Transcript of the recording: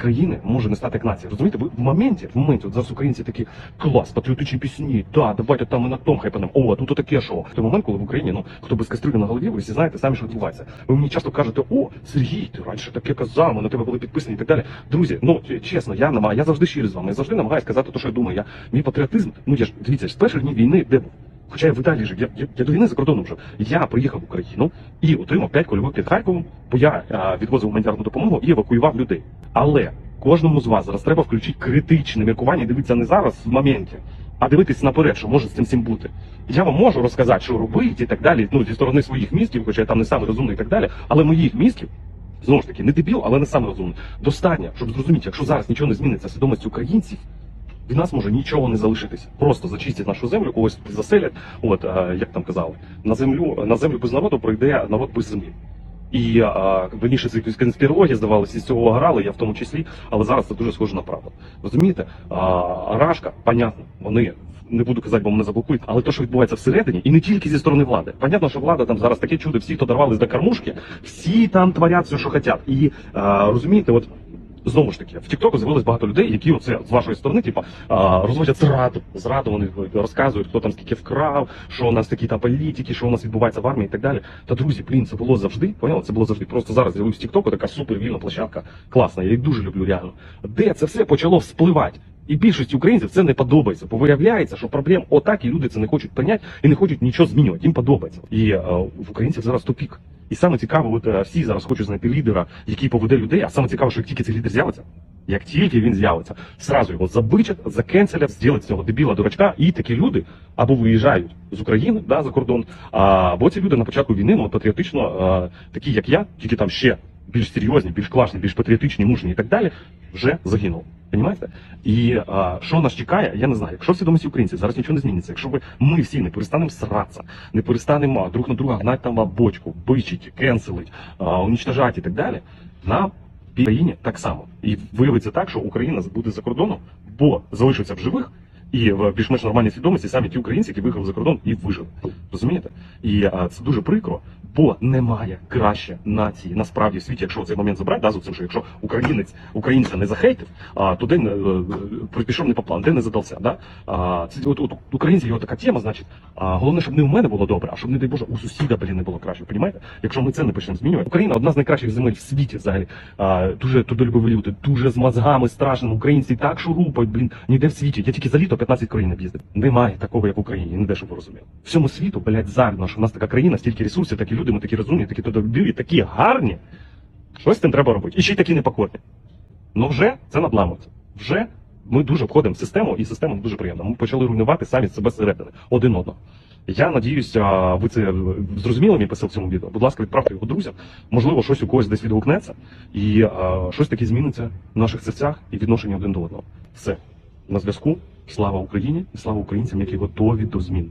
країни може не стати як нація. Розумієте, ви в моменті, в моменті, от зараз українці такі клас, патріотичні пісні, да, давайте там ми на том хайпанем. О, а тут таке шоу. В той момент, коли в Україні, ну хто без кастрюлі на голові, ви всі знаєте самі, що відбувається. Ви мені часто кажете, о, Сергій, ти раніше таке казав, ми на тебе були підписані і так далі. Друзі, ну чесно, я намагаю, я завжди щирий з вами. Я завжди намагаюся сказати те, що я думаю. Я мій патріотизм, ну я ж дивіться, з перших днів війни, де був. Хоча я в Італії жив, я, я, я до війни за кордоном жив. Я приїхав в Україну і отримав 5 кольових під Харковом, бо я а, відвозив гуманітарну допомогу і евакуював людей. Але кожному з вас зараз треба включити критичне міркування і дивитися не зараз в моменті, а дивитись наперед, що може з цим всім бути. Я вам можу розказати, що робити і так далі, ну зі сторони своїх мізків, хоча я там не самий розумний і так далі, але моїх мізків. Знову ж таки, не дебіл, але не саме розумний. Достатньо, щоб зрозуміти, якщо зараз нічого не зміниться свідомості українців, від нас може нічого не залишитися. Просто зачистять нашу землю, когось заселять. От е, як там казали, на землю на землю без народу пройде народ без землі. І а, раніше це якісь конспірології здавалося, з цього грали, я в тому числі, але зараз це дуже схоже на правду. Розумієте? А, Рашка, понятно, вони не буду казати, бо мене заблокують, але те, що відбувається всередині, і не тільки зі сторони влади. Понятно, що влада там зараз таке чудо, всі, хто дорвались до кормушки, всі там творять все, що хочуть. І а, розумієте, от. Знову ж таки, в Тіктоку з'явилось багато людей, які оце з вашої сторони, типа, розводять зраду. Зраду вони розказують, хто там скільки вкрав, що у нас такі та політики, що у нас відбувається в армії і так далі. Та друзі, блін, це було завжди. Поняли? Це було завжди. Просто зараз з'явилась в Тіктоку така супер вільна площадка. Класна, я їх дуже люблю реально. Де це все почало вспливати? І більшості українців це не подобається, бо виявляється, що проблем отак, і люди це не хочуть прийняти і не хочуть нічого змінювати. Їм подобається. І е, в українців зараз тупік. І саме цікаво, от е, всі зараз хочуть знайти лідера, який поведе людей. А саме цікаво, що як тільки цей лідер з'явиться, як тільки він з'явиться, сразу його забичать, закенселять, зроблять цього дебіла дурачка, і такі люди або виїжджають з України да, за кордон, або ці люди на початку війни ну, патріотично, а, такі як я, тільки там ще більш серйозні, більш класні, більш патріотичні, мужні і так далі, вже загинули. Понімаєте? І а, що нас чекає, я не знаю. Якщо в свідомості українців зараз нічого не зміниться, якщо ви, ми всі не перестанемо сратися, не перестанемо друг на друга гнати там бочку, бичить, кенселить, а, уничтожати і так далі, на країні так само. І виявиться так, що Україна буде за кордоном, бо залишиться в живих. І в більш-менш нормальній свідомості самі ті українці, які виїхали за кордон і вижили. Розумієте? І а, це дуже прикро, бо немає краще нації насправді в світі, якщо цей момент забрати, да, з цим, що якщо українець українця не захейтив, а то день е, пішов не по плану, день не задався. Да? А, це от, от українці його така тема, значить, а, головне, щоб не у мене було добре, а щоб не дай Боже, у сусіда блін, не було краще. Понімаєте? Якщо ми це не почнемо змінювати, Україна одна з найкращих земель в світі взагалі. А, дуже трудолюбиві люди, дуже з мозгами страшно. Українці так шурупають, блін, ніде в світі. Я тільки за літо 15 країн об'їздив. Немає такого, як в Україні, ніде, щоб ви розуміли. Всьому світу, блядь, завідно, що в нас така країна, стільки ресурсів, такі люди, ми такі розумні, такі трудолюбиві, такі гарні. Щось з цим треба робити. І ще й такі непокорні. Ну вже це надламується. Вже ми дуже входимо в систему, і система дуже приємна. Ми почали руйнувати самі себе зсередини, один одного. Я надіюсь, а, ви це зрозуміли мій посил в цьому відео. Будь ласка, відправте його друзям. Можливо, щось у когось десь відгукнеться, і а, щось таке зміниться в наших серцях і відношенні один до одного. Все на зв'язку. Слава Україні і слава українцям, які готові до змін.